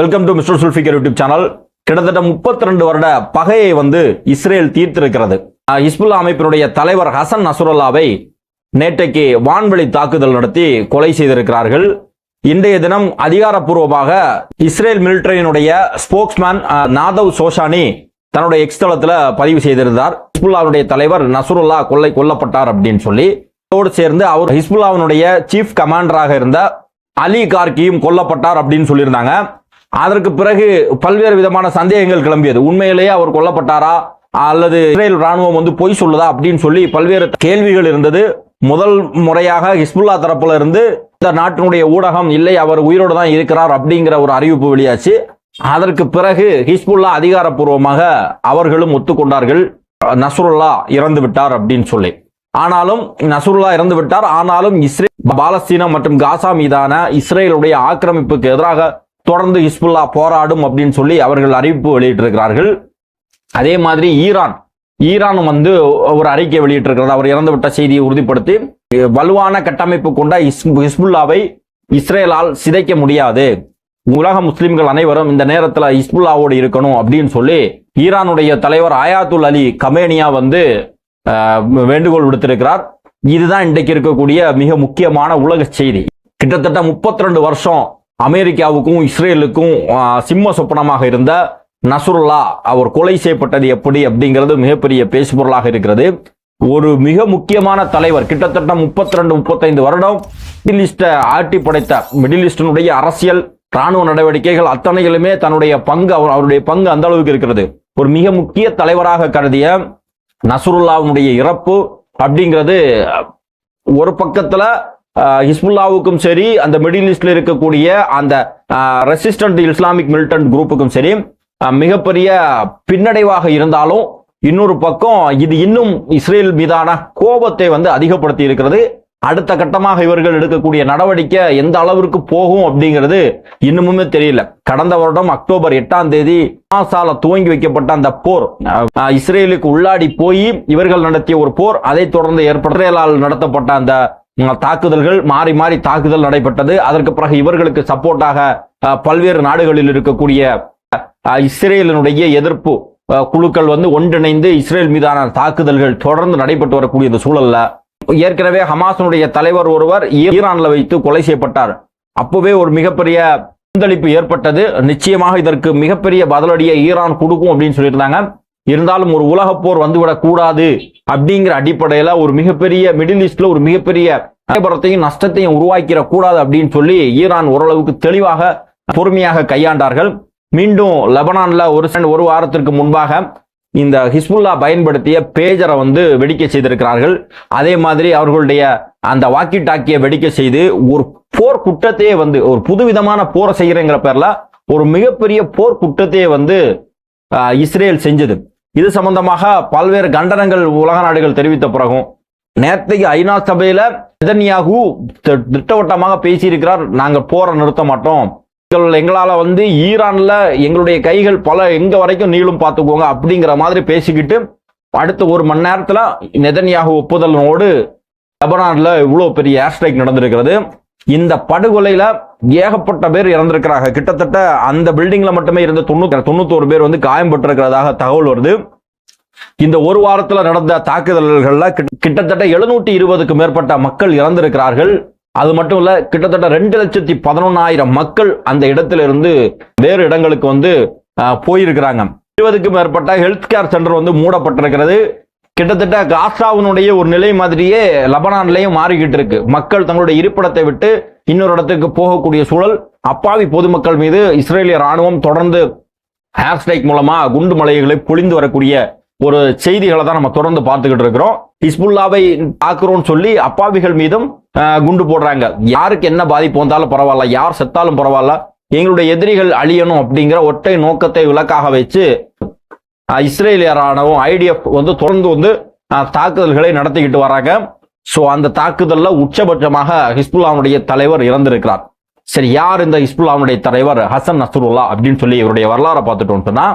Welcome to mister Zulfikar YouTube channel கிட்டத்தட்ட 32 வருட பகையை வந்து இஸ்ரேல் தீர்த்திருக்கிறது. அஹ் ஹிஸ்புல்லா அமைப்பினுடைய தலைவர் ஹசன் நசுரல்லாவை நேற்றைக்கு வான்வெளி தாக்குதல் நடத்தி கொலை செய்திருக்கிறார்கள். இன்றைய தினம் அதிகாரப்பூர்வமாக இஸ்ரேல் மிலிட்டரியினுடைய ஸ்போக்ஸ்மேன் நாதவ் சோஷானி தன்னுடைய எக்ஸ் தளத்தில் பதிவு செய்திருந்தார். ஹிஸ்புல்லாவுடைய தலைவர் நசுருல்லா கொல்லை கொல்லப்பட்டார் அப்படின்னு சொல்லி. அதோடு சேர்ந்து அவர் ஹிஸ்புல்லாவினுடைய சீஃப் கமாண்டராக இருந்த அலி கார்கியும் கொல்லப்பட்டார் அப்படின்னு சொல்லியிருந்தாங்க. அதற்கு பிறகு பல்வேறு விதமான சந்தேகங்கள் கிளம்பியது. உண்மையிலேயே அவர் கொல்லப்பட்டாரா? அல்லது இஸ்ரேல் ராணுவம் வந்து பொய் சொல்லுதா? அப்படின்னு சொல்லி பல்வேறு கேள்விகள் இருந்தது. முதல் முறையாக ஹிஸ்புல்லா தரப்புல இருந்து இந்த நாட்டினுடைய ஊடகம் இல்லை அவர் உயிரோடு தான் இருக்கிறார் அப்படிங்கிற ஒரு அறிவிப்பு வெளியாச்சு. அதற்கு பிறகு ஹிஸ்புல்லா அதிகாரப்பூர்வமாக அவர்களும் ஒத்துக்கொண்டார்கள். நசுருல்லா இறந்து விட்டார் அப்படின்னு சொல்லி. ஆனாலும் நசுருல்லா இறந்து விட்டார். ஆனாலும் இஸ்ரேல் பாலஸ்தீனம் மற்றும் காசா மீதான இஸ்ரேலுடைய ஆக்கிரமிப்புக்கு எதிராக தொடர்ந்து ஹிஸ்புல்லா போராடும் அப்படின்னு சொல்லி அவர்கள் அறிவிப்பு வெளியிட்டிருக்கிறார்கள். அதே மாதிரி ஈரான். ஈரான் வந்து ஒரு அறிக்கை வெளியிட்டிருக்கிறது. அவர் இறந்துவிட்ட செய்தியை உறுதிப்படுத்தி வலுவான கட்டமைப்பு கொண்ட ஹிஸ்புல்லாவை இஸ்ரேலால் சிதைக்க முடியாது. உலக முஸ்லிம்கள் அனைவரும் இந்த நேரத்தில் ஹிஸ்புல்லாவோடு இருக்கணும் அப்படின்னு சொல்லி ஈரானுடைய தலைவர் ஆயாத்துல் அலி கமேனியா வந்து வேண்டுகோள் விடுத்திருக்கிறார். இதுதான் இன்றைக்கு இருக்கக்கூடிய மிக முக்கியமான உலக செய்தி. கிட்டத்தட்ட 32 வருஷம் அமெரிக்காவுக்கும் இஸ்ரேலுக்கும் சிம்ம சொப்பனமாக இருந்த நசுருல்லா அவர் கொலை செய்யப்பட்டது எப்படி அப்படிங்கிறது மிகப்பெரிய பேசுபொருளாக இருக்கிறது. ஒரு மிக முக்கியமான தலைவர் கிட்டத்தட்ட 32 முப்பத்தைந்து வருடம் மிடில் ஈஸ்டை ஆட்டி படைத்த மிடில் ஈஸ்டனுடைய அரசியல் ராணுவ நடவடிக்கைகள் அத்தனைகளுமே தன்னுடைய பங்கு அவர்- அவருடைய பங்கு அந்த அளவுக்கு இருக்கிறது. ஒரு மிக முக்கிய தலைவராக கருதிய நசுருல்லாவுடைய இறப்பு அப்படிங்கிறது ஒரு பக்கத்துல ஹிஸ்புல்லாவுக்கும் சரி அந்த மிடில் ஈஸ்டில் இருக்கக்கூடிய அந்த ரெசிஸ்டன்ட் இஸ்லாமிக் மிலிட்டன்ட் குரூப்புக்கும் சரி மிகப்பெரிய பின்னடைவாக இருந்தாலும் இன்னொரு பக்கம் இது இன்னும் இஸ்ரேல் மீதான கோபத்தை வந்து அதிகப்படுத்தி இருக்கிறது. அடுத்த கட்டமாக இவர்கள் எடுக்கக்கூடிய நடவடிக்கை எந்த அளவிற்கு போகும் அப்படிங்கிறது இன்னமுமே தெரியல. கடந்த வருடம் அக்டோபர் எட்டாம் தேதி மாசால துவங்கி வைக்கப்பட்ட அந்த போர் இஸ்ரேலுக்கு உள்ளாடி போய் இவர்கள் நடத்திய ஒரு போர் அதைத் தொடர்ந்து ஏற்பட்டால் நடத்தப்பட்ட அந்த தாக்குதல்கள் மாறி மாறி தாக்குதல் நடைபெற்றது. அதற்கு பிறகு இவர்களுக்கு சப்போர்ட்டாக பல்வேறு நாடுகளில் இருக்கக்கூடிய இஸ்ரேலினுடைய எதிர்ப்பு குழுக்கள் வந்து ஒன்றிணைந்து இஸ்ரேல் மீதான தாக்குதல்கள் தொடர்ந்து நடைபெற்று வரக்கூடிய இந்த சூழல்ல ஏற்கனவே ஹமாசனுடைய தலைவர் ஒருவர் ஈரான்ல வைத்து கொலை செய்யப்பட்டார். அப்பவே ஒரு மிகப்பெரிய கொந்தளிப்பு ஏற்பட்டது. நிச்சயமாக இதற்கு மிகப்பெரிய பதிலடியை ஈரான் கொடுக்கும் அப்படின்னு சொல்லியிருந்தாங்க. இருந்தாலும் ஒரு உலகப் போர் வந்துவிடக்கூடாது அப்படிங்கிற அடிப்படையில ஒரு மிகப்பெரிய மிடில் ஈஸ்ட்ல ஒரு மிகப்பெரிய நடைபெறத்தையும் நஷ்டத்தையும் உருவாக்கிற கூடாது அப்படின்னு சொல்லி ஈரான் ஓரளவுக்கு தெளிவாக பொறுமையாக கையாண்டார்கள். மீண்டும் லெபனான்ல ஒரு ஒரு வாரத்திற்கு முன்பாக இந்த ஹிஸ்புல்லா பயன்படுத்திய பேஜரை வந்து வெடிக்க செய்திருக்கிறார்கள். அதே மாதிரி அவர்களுடைய அந்த வாக்கி டாக்கியை வெடிக்க செய்து ஒரு போர் குற்றத்தையே வந்து ஒரு புதுவிதமான போரை செய்கிறேங்கிற பேர்ல ஒரு மிகப்பெரிய போர் குற்றத்தையே வந்து இஸ்ரேல் செஞ்சது. இது சம்பந்தமாக பல்வேறு கண்டனங்கள் உலக நாடுகள் தெரிவித்த பிறகும் நேற்றைக்கு ஐநா சபையில நெதன்யாகு திட்டவட்டமாக பேசியிருக்கிறார். நாங்கள் போரை நிறுத்த மாட்டோம். எங்கள்- எங்களால வந்து ஈரான்ல எங்களுடைய கைகள் பல எங்க வரைக்கும் நீளும் பார்த்துக்கோங்க அப்படிங்கிற மாதிரி பேசிக்கிட்டு அடுத்த ஒரு மணி நேரத்துல நெதன்யாகு ஒப்புதலோடு லெபனான்ல இவ்வளோ பெரிய ஏர் ஸ்ட்ரைக் நடந்திருக்கிறது. இந்த படுகொலையில ஏகப்பட்ட பேர் இறந்திருக்கிறாங்க. கிட்டத்தட்ட அந்த பில்டிங்ல மட்டுமே இருந்த தொண்ணூத்தி தொண்ணூத்தோரு பேர் வந்து காயம்பட்டிருக்கிறதாக தகவல் வருது. இந்த ஒரு வாரத்துல நடந்த தாக்குதல்கள்ல கிட்ட- கிட்டத்தட்ட எழுநூற்றி இருபதுக்கு மேற்பட்ட மக்கள் இறந்திருக்கிறார்கள். அது மட்டும் இல்ல கிட்டத்தட்ட ரெண்டு லட்சத்தி பதினொன்னாயிரம் மக்கள் அந்த இடத்துல இருந்து வேறு இடங்களுக்கு வந்து போயிருக்கிறாங்க. இருபதுக்கும் மேற்பட்ட ஹெல்த் கேர் சென்டர் வந்து மூடப்பட்டிருக்கிறது. கிட்டத்தட்ட காசாவினுடைய ஒரு நிலை மாதிரியே லபனான்லையும் மாறிக்கிட்டு இருக்கு. மக்கள் தங்களுடைய இருப்பிடத்தை விட்டு இன்னொரு இடத்துக்கு போகக்கூடிய சூழல் அப்பாவி பொதுமக்கள் மீது இஸ்ரேலிய ராணுவம் தொடர்ந்து ஹேர் ஸ்ட்ரைக் மூலமா குண்டு மலைகளை பொழிந்து வரக்கூடிய ஒரு செய்திகளை தான் நம்ம தொடர்ந்து பார்த்துக்கிட்டு இருக்கிறோம். ஹிஸ்புல்லாவை தாக்குறோம்னு சொல்லி அப்பாவிகள் மீதும் குண்டு போடுறாங்க. யாருக்கு என்ன பாதிப்பு வந்தாலும் பரவாயில்ல. யார் செத்தாலும் பரவாயில்ல. எங்களுடைய எதிரிகள் அழியணும் அப்படிங்கிற ஒற்றை நோக்கத்தை விளக்காக வச்சு இஸ்ரேலிய ராணுவம் ஐடிஎஃப் வந்து தொடர்ந்து வந்து தாக்குதல்களை நடத்திக்கிட்டு வராங்க. ஸோ அந்த தாக்குதலில் உச்சபட்சமாக ஹிஸ்புல்லாவுடைய தலைவர் இறந்திருக்கிறார். சரி யார் இந்த ஹிஸ்புல்லாவுடைய தலைவர்? ஹசன் நஸ்ருல்லா அப்படின்னு சொல்லி இவருடைய வரலாறை பார்த்துட்டோம்னு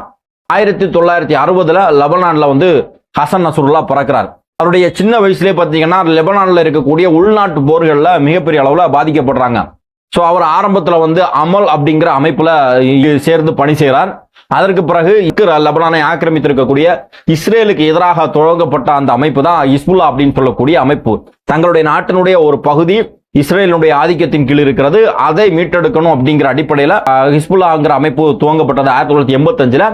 ஆயிரத்தி தொள்ளாயிரத்தி அறுபதுல லெபனான்ல வந்து ஹசன் நஸ்ருல்லா பிறக்கிறார். அவருடைய சின்ன வயசுலேயே பார்த்தீங்கன்னா லெபனான்ல இருக்கக்கூடிய உள்நாட்டு போர்களில் மிகப்பெரிய அளவில் பாதிக்கப்படுறாங்க. ஸோ அவர் ஆரம்பத்தில் வந்து அமல் அப்படிங்கிற அமைப்பில் சேர்ந்து பணி செய்கிறார் அதற்கு பிறகு இக்கு லெபனானை ஆக்கிரமித்திருக்கக்கூடிய இஸ்ரேலுக்கு எதிராக தொடங்கப்பட்ட அந்த அமைப்பு தான் இஸ்புல்லா அப்படின்னு சொல்லக்கூடிய அமைப்பு. தங்களுடைய நாட்டினுடைய ஒரு பகுதி இஸ்ரேலினுடைய ஆதிக்கத்தின் கீழ் இருக்கிறது. அதை மீட்டெடுக்கணும் அப்படிங்கிற அடிப்படையில் ஹிஸ்புல்லாங்கிற அமைப்பு துவங்கப்பட்டது ஆயிரத்தி தொள்ளாயிரத்தி எண்பத்தஞ்சில்.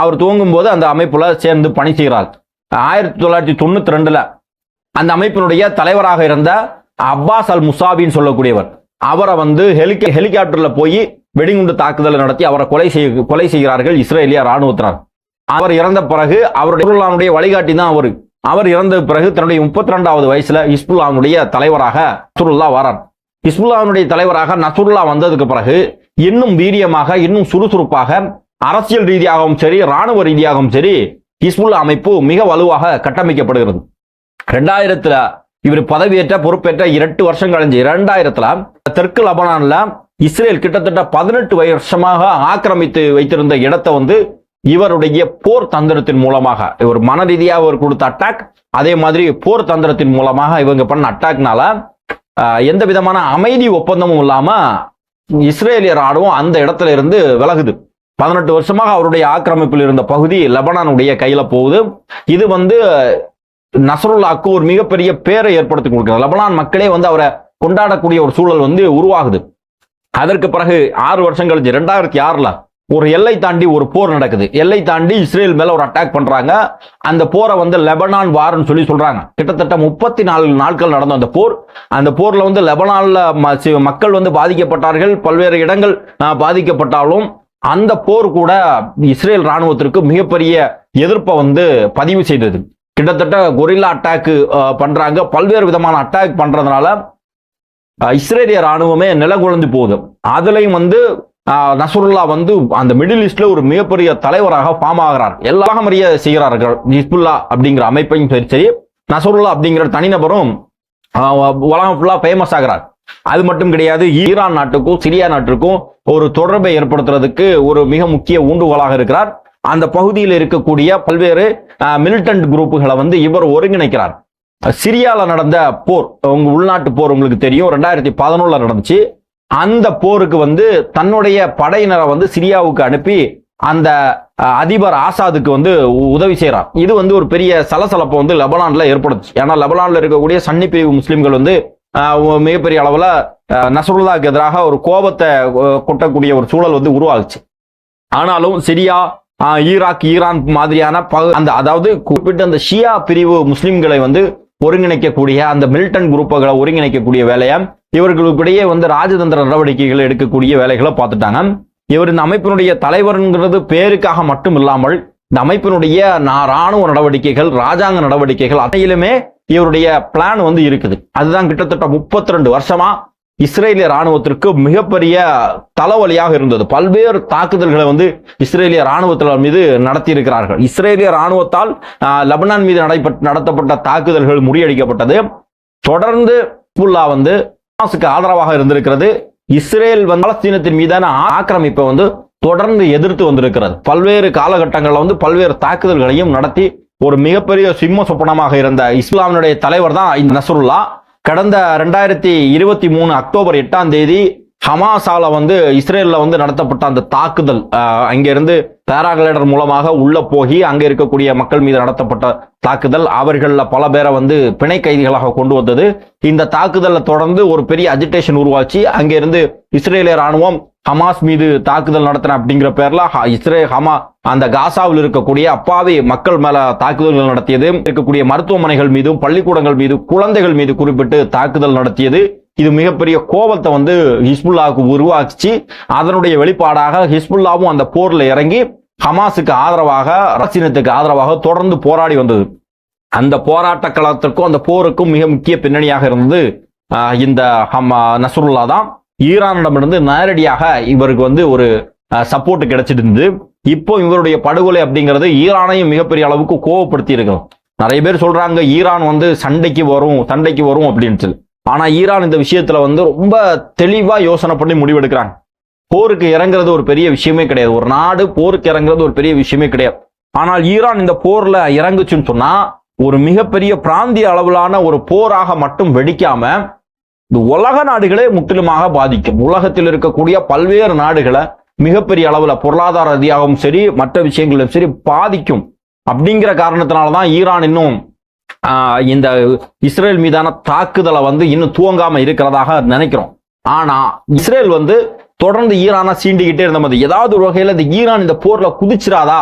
அவர் துவங்கும் போது அந்த அமைப்புல சேர்ந்து பணி செய்கிறார் ஆயிரத்தி தொள்ளாயிரத்தி தொண்ணூத்தி ரெண்டுல அந்த அமைப்பினுடைய தலைவராக இருந்த அப்பாஸ் அல் முசாபின்னு சொல்லக்கூடியவர். அவரை வந்து ஹெலிக ஹெலிகாப்டர்ல போய் வெடிகுண்டு தாக்குதல் நடத்தி அவரை கொலை செய்ய கொலை செய்கிறார்கள் இஸ்ரேலிய ராணுவத்தினர் அவர் இறந்த பிறகு அவருடைய வழிகாட்டி தான் அவர். அவர் இறந்த பிறகு தன்னுடைய முப்பத்தி ரெண்டாவது வயசுல ஹிஸ்புல்லாவுடைய தலைவராக நசுருல்லா வரார். ஹிஸ்புல்லாவுடைய தலைவராக நசுருல்லா வந்ததுக்கு பிறகு இன்னும் வீரியமாக இன்னும் சுறுசுறுப்பாக அரசியல் ரீதியாகவும் சரி ராணுவ ரீதியாகவும் சரி ஹிஸ்புல்லா அமைப்பு மிக வலுவாக கட்டமைக்கப்படுகிறது. ரெண்டாயிரத்துல இவர் பதவியேற்ற பொறுப்பேற்ற இரண்டு வருஷம் கழிஞ்சு. இரண்டாயிரத்துல தெற்கு லபனான்ல இஸ்ரேல் கிட்டத்தட்ட பதினெட்டு வருஷமாக ஆக்கிரமித்து வைத்திருந்த இடத்தை வந்து இவருடைய போர் தந்திரத்தின் மூலமாக இவர் மன ரீதியாக அவர் கொடுத்த அட்டாக் அதே மாதிரி போர் தந்திரத்தின் மூலமாக இவங்க பண்ண அட்டாக்னால எந்த விதமான அமைதி ஒப்பந்தமும் இல்லாம இஸ்ரேலிய ராணுவம் அந்த இடத்துல இருந்து விலகுது. பதினெட்டு வருஷமாக அவருடைய ஆக்கிரமிப்பில் இருந்த பகுதி லெபனானுடைய கையில போகுது. இது வந்து நசருல்லாக்கு ஒரு மிகப்பெரிய பேரை ஏற்படுத்தி கொடுக்கிறது லெபனான் மக்களே வந்து அவரை கொண்டாடக்கூடிய ஒரு சூழல் வந்து உருவாகுது. அதற்கு பிறகு ஆறு வருஷம் கழிஞ்சு ரெண்டாயிரத்தி ஆறுல ஒரு எல்லை தாண்டி ஒரு போர் நடக்குது. எல்லை தாண்டி இஸ்ரேல் மேல ஒரு அட்டாக் பண்றாங்க. அந்த போரை வந்து லெபனான் வார்னு சொல்லி சொல்றாங்க. கிட்டத்தட்ட முப்பத்தி நாலு நாட்கள் நடந்த அந்த போர். அந்த போர்ல வந்து லெபனான்ல ம- சி- மக்கள் வந்து பாதிக்கப்பட்டார்கள். பல்வேறு இடங்கள் பாதிக்கப்பட்டாலும் அந்த போர் கூட இஸ்ரேல் ராணுவத்திற்கு மிகப்பெரிய எதிர்ப்பை வந்து பதிவு செய்தது. கிட்டத்தட்ட கொரில்லா அட்டாக்கு பண்ணுறாங்க பல்வேறு விதமான அட்டாக் பண்ணுறதுனால இஸ்ரேலிய ராணுவமே நிலகுழந்து போகுது. அதுலேயும் வந்து நசுருல்லா நசருல்லா வந்து அந்த மிடில் ஈஸ்டில் ஒரு மிகப்பெரிய தலைவராக ஃபார்ம் ஆகிறார். எல்லாம் அறிய செய்கிறார்கள் ஹிஸ்புல்லா அப்படிங்கிற அமைப்பையும் சரி சரி நசருல்லா அப்படிங்கிற தனிநபரும் உலகம் ஃபுல்லாக ஃபேமஸ் ஆகிறார். அது மட்டும் கிடையாது ஈரான் நாட்டுக்கும் சிரியா நாட்டுக்கும் ஒரு தொடர்பை ஏற்படுத்துறதுக்கு ஒரு மிக முக்கிய ஊண்டுகோலாக இருக்கிறார். அந்த பகுதியில் இருக்கக்கூடிய பல்வேறு மிலிட்டன்ட் குரூப்புகளை வந்து இவர் ஒருங்கிணைக்கிறார். சிரியாவில் நடந்த போர் உங்க உள்நாட்டு போர் உங்களுக்கு தெரியும் ரெண்டாயிரத்தி பதினொன்றில் நடந்துச்சு. அந்த போருக்கு வந்து தன்னுடைய படையினரை வந்து சிரியாவுக்கு அனுப்பி அந்த அதிபர் ஆசாதுக்கு வந்து உ- உதவி செய்கிறார் இது வந்து ஒரு பெரிய சலசலப்பை வந்து லெபனான்ல ஏற்படுத்துச்சு. ஏன்னா லெபனான்ல இருக்கக்கூடிய சன்னி பிரிவு முஸ்லீம்கள் வந்து மிகப்பெரிய அளவில் நசருல்லாவுக்கு எதிராக ஒரு கோபத்தை கொட்டக்கூடிய ஒரு சூழல் வந்து உருவாகுச்சு. ஆனாலும் சிரியா ஈராக் ஈரான் மாதிரியான பகு- அந்த அதாவது குறிப்பிட்ட அந்த ஷியா பிரிவு முஸ்லிம்களை வந்து ஒருங்கிணைக்கக்கூடிய அந்த மில்டன் குரூப்புகளை ஒருங்கிணைக்கக்கூடிய வேலையை இவர்களுக்கிடையே வந்து ராஜதந்திர நடவடிக்கைகள் எடுக்கக்கூடிய வேலைகளை பார்த்துட்டாங்க. இவர் இந்த அமைப்பினுடைய தலைவர்ங்கிறது பேருக்காக மட்டும் இல்லாமல் இந்த அமைப்பினுடைய ராணுவ நடவடிக்கைகள் ராஜாங்க நடவடிக்கைகள் அனையிலுமே இவருடைய பிளான் வந்து இருக்குது. அதுதான் கிட்டத்தட்ட முப்பத்தி ரெண்டு வருஷமா இஸ்ரேலிய ராணுவத்திற்கு மிகப்பெரிய தலைவலியாக இருந்தது. பல்வேறு தாக்குதல்களை வந்து இஸ்ரேலிய ராணுவத்தினர் மீது நடத்தி இருக்கிறார்கள் இஸ்ரேலிய ராணுவத்தால் லெபனான் மீது நடைபெற்ற நடத்தப்பட்ட தாக்குதல்கள் முறியடிக்கப்பட்டது. தொடர்ந்து புல்லா வந்து ஹமாஸுக்கு ஆதரவாக இருந்திருக்கிறது. இஸ்ரேல் வந்து பாலஸ்தீனத்தின் மீதான ஆக்கிரமிப்பை வந்து தொடர்ந்து எதிர்த்து வந்திருக்கிறது. பல்வேறு காலகட்டங்களில் வந்து பல்வேறு தாக்குதல்களையும் நடத்தி ஒரு மிகப்பெரிய சிம்ம சொப்பனமாக இருந்த இஸ்லாமினுடைய தலைவர் தான் இந்த நசருல்லா கடந்த ரெண்டாயிரத்தி இருபத்தி மூணு அக்டோபர் எட்டாம் தேதி ஹமாஸால வந்து இஸ்ரேல்ல வந்து நடத்தப்பட்ட அந்த தாக்குதல் அங்கிருந்து பேராகிளைடர் மூலமாக உள்ள போய் அங்க இருக்கக்கூடிய மக்கள் மீது நடத்தப்பட்ட தாக்குதல். அவர்கள பல பேரை வந்து பிணை கைதிகளாக கொண்டு வந்தது. இந்த தாக்குதலை தொடர்ந்து ஒரு பெரிய அஜிடேஷன் உருவாச்சு. அங்கிருந்து இஸ்ரேலிய ராணுவம் ஹமாஸ் மீது தாக்குதல் நடத்தின அப்படிங்கிற பேர்ல இஸ்ரே ஹமா அந்த காசாவில் இருக்கக்கூடிய அப்பாவி மக்கள் மேல தாக்குதல்கள் நடத்தியது. இருக்கக்கூடிய மருத்துவமனைகள் மீதும் பள்ளிக்கூடங்கள் மீது குழந்தைகள் மீது குறிப்பிட்டு தாக்குதல் நடத்தியது. இது மிகப்பெரிய கோபத்தை வந்து ஹிஸ்புல்லாவுக்கு உருவாக்கிச்சு. அதனுடைய வெளிப்பாடாக ஹிஸ்புல்லாவும் அந்த போர்ல இறங்கி ஹமாஸுக்கு ஆதரவாக அரசினத்துக்கு ஆதரவாக தொடர்ந்து போராடி வந்தது. அந்த போராட்ட களத்திற்கும் அந்த போருக்கும் மிக முக்கிய பின்னணியாக இருந்தது ஆஹ், இந்த ஹமா நசருல்லா தான் ஈரானிடமிருந்து நேரடியாக இவருக்கு வந்து ஒரு சப்போர்ட் கிடைச்சிட்டு இருந்தது இப்போ இவருடைய படுகொலை அப்படிங்கிறது ஈரானையும் மிகப்பெரிய அளவுக்கு கோவப்படுத்தி இருக்கணும் நிறைய பேர் சொல்றாங்க ஈரான் வந்து சண்டைக்கு வரும் சண்டைக்கு வரும் அப்படின்னு சொல்லி. ஆனா ஈரான் இந்த விஷயத்துல வந்து ரொம்ப தெளிவா யோசனை பண்ணி முடிவெடுக்கிறாங்க. போருக்கு இறங்குறது ஒரு பெரிய விஷயமே கிடையாது. ஒரு நாடு போருக்கு இறங்குறது ஒரு பெரிய விஷயமே கிடையாது. ஆனால் ஈரான் இந்த போர்ல இறங்குச்சுன்னு சொன்னா ஒரு மிகப்பெரிய பிராந்திய அளவிலான ஒரு போராக மட்டும் வெடிக்காம இது உலக நாடுகளே முற்றிலுமாக பாதிக்கும். உலகத்தில் இருக்கக்கூடிய பல்வேறு நாடுகளை மிகப்பெரிய அளவில் பொருளாதார ரீதியாகவும் சரி மற்ற விஷயங்களிலும் சரி பாதிக்கும். அப்படிங்கிற காரணத்தினால தான் ஈரான் இன்னும் இந்த இஸ்ரேல் மீதான தாக்குதலை வந்து இன்னும் துவங்காம இருக்கிறதாக நினைக்கிறோம். ஆனா இஸ்ரேல் வந்து தொடர்ந்து ஈரானா சீண்டிக்கிட்டே இருந்த மாதிரி ஏதாவது ஒரு வகையில இந்த ஈரான் இந்த போர்ல குதிச்சிடாதா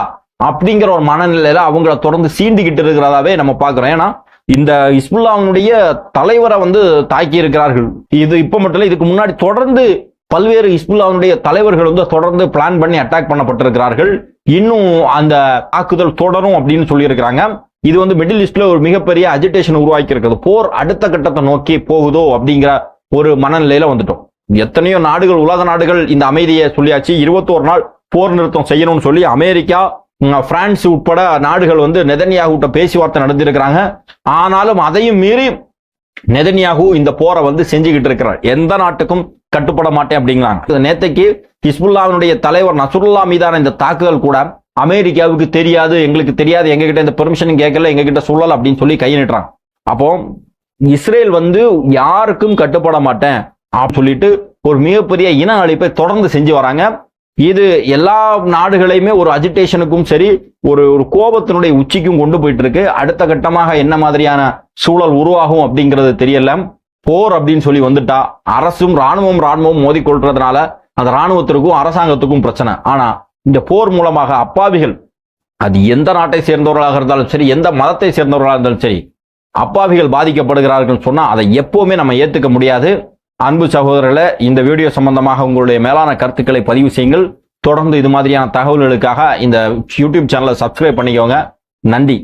அப்படிங்கிற ஒரு மனநிலையில அவங்கள தொடர்ந்து சீண்டிக்கிட்டு இருக்கிறதாவே நம்ம பாக்குறோம் ஏன்னா இந்த இஸ்புல்லாவுடைய தலைவரை வந்து தாக்கி இருக்கிறார்கள் இது இப்போ மட்டும் இல்லை இதுக்கு முன்னாடி தொடர்ந்து பல்வேறு இஸ்புல்லாவுடைய தலைவர்கள் வந்து தொடர்ந்து பிளான் பண்ணி அட்டாக் பண்ணப்பட்டிருக்கிறார்கள். இன்னும் அந்த தாக்குதல் தொடரும் அப்படின்னு சொல்லியிருக்கிறாங்க. இது வந்து மிடில் ஈஸ்ட்ல ஒரு மிகப்பெரிய அஜிடேஷன் உருவாக்கி இருக்கிறது போர் அடுத்த கட்டத்தை நோக்கி போகுதோ அப்படிங்கிற ஒரு மனநிலையில வந்துட்டோம். எத்தனையோ நாடுகள் உலக நாடுகள் இந்த அமைதியை சொல்லியாச்சு. இருபத்தோரு நாள் போர் நிறுத்தம் செய்யணும்னு சொல்லி அமெரிக்கா பிரான்ஸ் உட்பட நாடுகள் வந்து நெதன்யாகுட்ட பேச்சுவார்த்தை நடந்திருக்கிறாங்க. ஆனாலும் அதையும் மீறி நெதன்யாகு இந்த போரை வந்து செஞ்சுக்கிட்டு இருக்கிறார். எந்த நாட்டுக்கும் கட்டுப்பட மாட்டேன் அப்படிங்கிறாங்க. நேத்தைக்கு ஹிஸ்புல்லாவினுடைய தலைவர் நசுருல்லா மீதான இந்த தாக்குதல் கூட அமெரிக்காவுக்கு தெரியாது எங்களுக்கு தெரியாது எங்ககிட்ட இந்த பெர்மிஷன் கேட்கல எங்ககிட்ட சொல்லல அப்படின்னு சொல்லி கை நீட்டுறாங்க. அப்போ இஸ்ரேல் வந்து யாருக்கும் கட்டுப்பட மாட்டேன் அப்படின்னு சொல்லிட்டு ஒரு மிகப்பெரிய இன அழிப்பை தொடர்ந்து செஞ்சு வராங்க. இது எல்லா நாடுகளையுமே ஒரு அஜிடேஷனுக்கும் சரி ஒரு ஒரு கோபத்தினுடைய உச்சிக்கும் கொண்டு போயிட்டு இருக்கு அடுத்த கட்டமாக என்ன மாதிரியான சூழல் உருவாகும் அப்படிங்கிறது தெரியல. போர் அப்படின்னு சொல்லி வந்துட்டா. அரசும் ராணுவம் ராணுவம் மோதிக்கொள்றதுனால அந்த ராணுவத்திற்கும் அரசாங்கத்துக்கும் பிரச்சனை. ஆனா இந்த போர் மூலமாக அப்பாவிகள் அது எந்த நாட்டை சேர்ந்தவர்களாக இருந்தாலும் சரி எந்த மதத்தை சேர்ந்தவர்களாக இருந்தாலும் சரி அப்பாவிகள் பாதிக்கப்படுகிறார்கள் சொன்னா அதை எப்பவுமே நம்ம ஏத்துக்க முடியாது. அன்பு சகோதரர்களே இந்த வீடியோ சம்பந்தமாக உங்களுடைய மேலான கருத்துக்களை பதிவு செய்யுங்கள். தொடர்ந்து இது மாதிரியான தகவல்களுக்காக இந்த யூடியூப் சேனலை சப்ஸ்கிரைப் பண்ணிக்கோங்க. நன்றி.